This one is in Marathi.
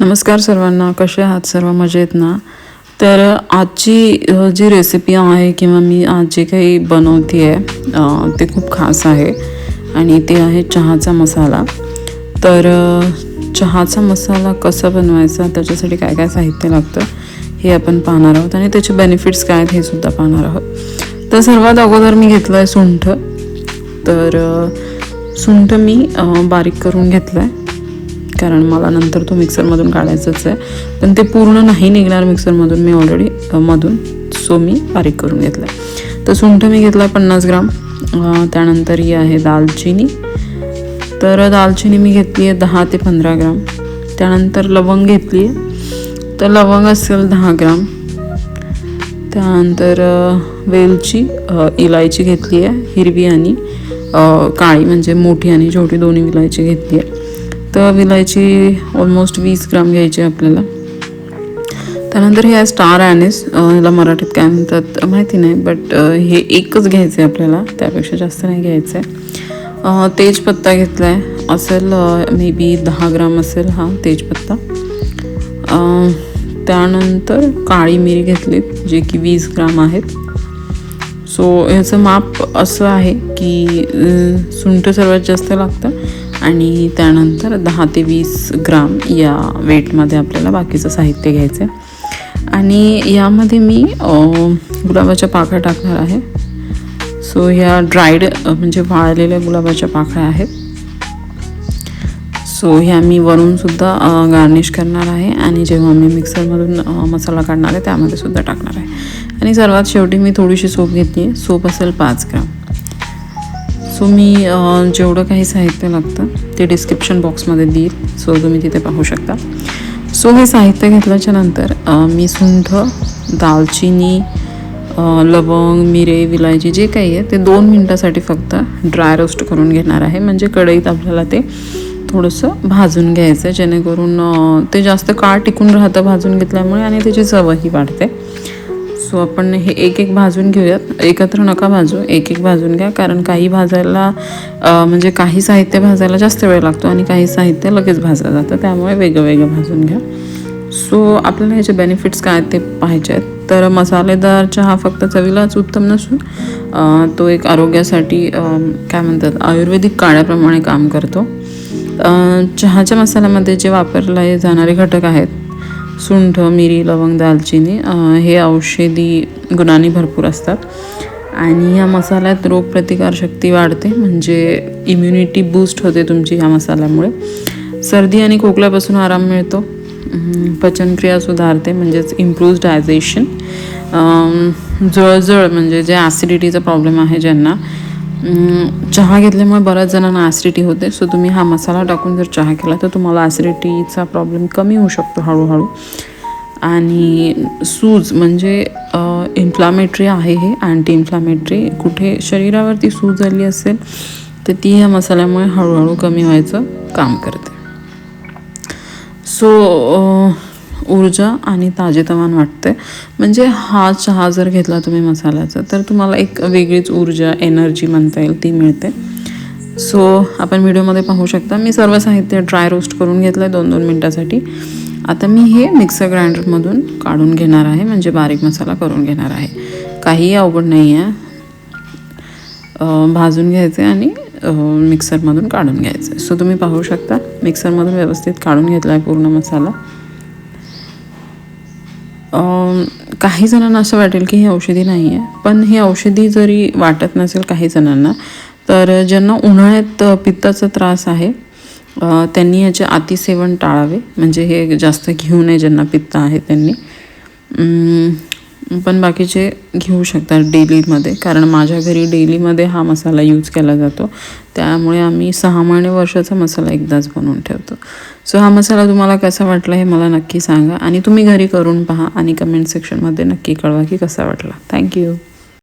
नमस्कार सर्वांना कसे आहात सर्व? मजेत ना? तर आजची जी रेसिपी आहे किंवा मी आज जे काही बनवते आहे ते खूप खास आहे आणि ते आहे चहाचा मसाला. तर चहाचा मसाला कसा बनवायचा त्याच्यासाठी काय काय साहित्य लागतं हे आपण पाहणार आहोत आणि त्याचे बेनिफिट्स काय आहेत हे सुद्धा पाहणार आहोत. तर सर्वात अगोदर मी घेतलं आहे सुंठ. तर सुंठ मी बारीक करून घेतलं आहे कारण मला नंतर तो मिक्सरमधून काढायचाच आहे. पण ते पूर्ण नाही निघणार मिक्सरमधून. मी ऑलरेडी मधून सो मी बारीक करून घेतलं आहे तर सुंठ मी घेतला आहे पन्नास ग्राम. त्यानंतर ही आहे दालचिनी. तर दालचिनी मी घेतली आहे दहा ते पंधरा ग्राम. त्यानंतर लवंग घेतली आहे. तर लवंग असेल दहा ग्राम. त्यानंतर वेलची इलायची घेतली आहे हिरवी आणि काळी म्हणजे मोठी आणि छोटी दोन्ही इलायची घेतली आहे. तर विलायची ऑलमोस्ट वीस ग्राम घ्यायची आहे आपल्याला. त्यानंतर हे आहे स्टार ॲनिस याला मराठीत काय म्हणतात माहिती नाही बट हे एकच घ्यायचं आहे आपल्याला त्यापेक्षा जास्त नाही घ्यायचं आहे तेजपत्ता घेतला आहे असेल मे बी दहा ग्राम असेल हा तेजपत्ता. त्यानंतर काळी मिरी घेतलीत जे की वीस ग्राम आहेत. सो ह्याचं माप असं आहे की सुंठ सर्वात जास्त लागतं. आणि त्यानंतर दहा ते वीस ग्राम या वेटमध्ये आपल्याला बाकीचं साहित्य घ्यायचं आहे आणि यामध्ये मी गुलाबाच्या पाखळ्या टाकणार आहे. सो ह्या ड्राईड म्हणजे वाळलेल्या गुलाबाच्या पाकळ्या आहेत. सो ह्या मी वरूनसुद्धा गार्निश करणार आहे आणि जेव्हा मी मिक्सरमधून मसाला काढणार आहे त्यामध्ये सुद्धा टाकणार आहे. आणि सर्वात शेवटी मी थोडीशी सोप घेतली आहे. सोप असेल पाच ग्राम. सो मी जेवढं काही साहित्य लागतं ते डिस्क्रिप्शन बॉक्समध्ये देईल. सो तुम्ही तिथे पाहू शकता. सो हे साहित्य घेतल्याच्या नंतर मी सुंठ दालचिनी लवंग मिरे विलायची जे काही आहे ते दोन मिनटासाठी फक्त ड्राय रोस्ट करून घेणार आहे. म्हणजे कढईत आपल्याला ते थोडंसं भाजून घ्यायचं आहे जेणेकरून ते जास्त काळ टिकून राहतं भाजून घेतल्यामुळे आणि त्याची चवही वाढते. सो आपण हे एक एक भाजून घेऊयात. एकत्र नका भाजू एक एक भाजून घ्या. कारण काही भाजायला म्हणजे काही साहित्य भाजायला जास्त वेळ लागतो आणि काही साहित्य लगेच भाजलं जातं. त्यामुळे वेगळं वेगळं भाजून घ्या. सो आपल्याला ह्याचे बेनिफिट्स काय आहेत ते पाहायचे आहेत. तर मसालेदार चहा फक्त चवीलाच उत्तम नसून तो एक आरोग्यासाठी काय म्हणतात आयुर्वेदिक काळ्याप्रमाणे काम करतो. चहाच्या मसाल्यामध्ये जे वापरले जाणारे घटक आहेत सुंठ मिरी लवंग दालचिनी हे औषधी गुणांनी भरपूर असतात. आणि या मसाल्यात रोगप्रतिकारशक्ती वाढते म्हणजे इम्युनिटी बूस्ट होते तुमची या मसाल्यामुळे. सर्दी आणि खोकल्यापासून आराम मिळतो. पचनक्रिया सुधारते म्हणजेच इम्प्रूव्ह डायजेशन जळजळ म्हणजे जे ॲसिडिटीचा प्रॉब्लेम आहे ज्यांना चहा घेतल्यामुळे बऱ्याच जणांना ॲसिडिटी होते. सो तुम्ही हा मसाला टाकून जर चहा केला तर तुम्हाला ॲसिडिटीचा प्रॉब्लेम कमी होऊ शकतो हळूहळू. आणि सूज म्हणजे इन्फ्लामेटरी आहे हे. अँटी इन्फ्लामेटरी कुठे शरीरावरती सूज आली असेल तर ती ह्या मसाल्यामुळे हळूहळू कमी व्हायचं काम करते. सो ऊर्जा आणि ताजेतवान वाटते म्हणजे हा चहा जर घेतला तुम्ही मसाल्याचा तर तुम्हाला एक वेगळीच ऊर्जा एनर्जी म्हणता येईल ती मिळते. सो आपण व्हिडिओमध्ये पाहू शकता मी सर्व साहित्य ड्राय रोस्ट करून घेतलं आहे दोन दोन मिनटासाठी. आता मी हे मिक्सर ग्राइंडरमधून काढून घेणार आहे म्हणजे बारीक मसाला करून घेणार आहे. काहीही अवघड नाही आहे भाजून घ्यायचे आणि मिक्सरमधून काढून घ्यायचं सो तुम्ही पाहू शकता मिक्सरमधून व्यवस्थित काढून घेतला आहे पूर्ण मसाला. काही जणांना असं वाटेल की ही औषधी नाही आहे पण ही औषधी जरी वाटत नसेल काही जणांना तर ज्यांना उन्हाळ्यात पित्ताचा त्रास आहे त्यांनी याचे अतिसेवन टाळावे. म्हणजे हे जास्त घेऊ नये ज्यांना पित्त आहे त्यांनी. पण बाकीचे घेऊ शकतात डेलीमध्ये. कारण माझ्या घरी डेलीमध्ये हा मसाला यूज केला जातो. त्यामुळे आम्ही सहा महिने वर्षाचा मसाला एकदाच बनवून ठेवतो. सो हा मसाला तुम्हाला कसा वाटला हे मला नक्की सांगा आणि तुम्ही घरी करून पहा आणि कमेंट सेक्शनमध्ये नक्की कळवा की कसा वाटला. थँक्यू